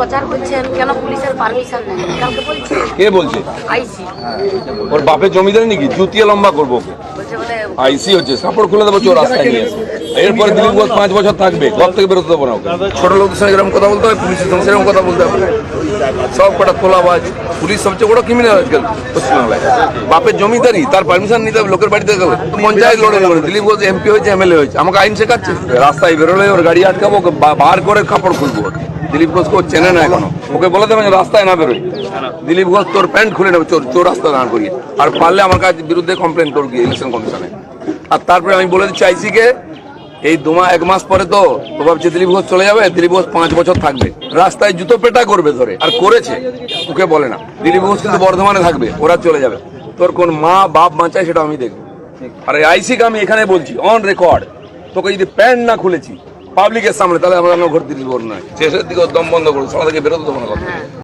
প্রচার করছেন কেন পুলিশের পারমিশন নেই? কালকে বলছি। কে বলছে? আইসি। ওর বাপের জমিদার নাকি? জুতিয়ে লম্বা করব আইসি হচ্ছে খুলে দেবো চোর রাস্তায় নিয়ে এরপরে দিলীপ ঘোষ পাঁচ বছর থাকবে ঘর থেকে বেরোতে দেবো না ছোট সঙ্গে এরকম কথা বলতে হবে পুলিশের সঙ্গে সেরকম কথা বলতে হবে। সব কটা তোলাবাজ। পুলিশ সবচেয়ে বড় ক্রিমিনাল আজকাল পশ্চিমবাংলায়। বাপের জমিদারি তার পারমিশন নিতে হবে লোকের বাড়িতে গেলে। পঞ্চায়েত লড়ে লড়ে। দিলীপ ঘোষ এমপি হয়েছে এমএলএ হয়েছে। আমাকে আইন শেখাচ্ছে। রাস্তায় বেরোলে ওর গাড়ি আটকাবো বার করে কাপড় খুলবো। দিলীপ ঘোষকে ও চেনে না এখনও। ওকে বলে দেবেন রাস্তায় না বেরোই দিলীপ ঘোষ তোর প্যান্ট খুলে নেবে, চোর চোর রাস্তা দাঁড় করিয়ে। আর পারলে আমার কাছে বিরুদ্ধে কমপ্লেন করবি ইলেকশন কমিশনে আর তারপরে আমি বলে দিচ্ছি আইসিকে এই দুমা এক মাস পরে তো ও ভাবছে দিলীপ ঘোষ চলে যাবে, দিলীপ ঘোষ পাঁচ বছর থাকবে। রাস্তায় জুতো পেটা করবে ধরে, আর করেছে। ওকে বলে না। দিলীপ ঘোষ কিন্তু বর্ধমানে থাকবে, ওরা চলে যাবে। তোর কোন মা বাপ বাঁচায় সেটা আমি দেখব। আর আইসিকে আমি এখানে বলছি অন রেকর্ড তোকে যদি প্যান্ট না খুলেছি পাবলিকের সামনে, তাহলে আমরা ঘর দিল্লি নয় শেষের দিকে দম বন্ধ করব সমাজ থেকে বেরোতে দেবো না।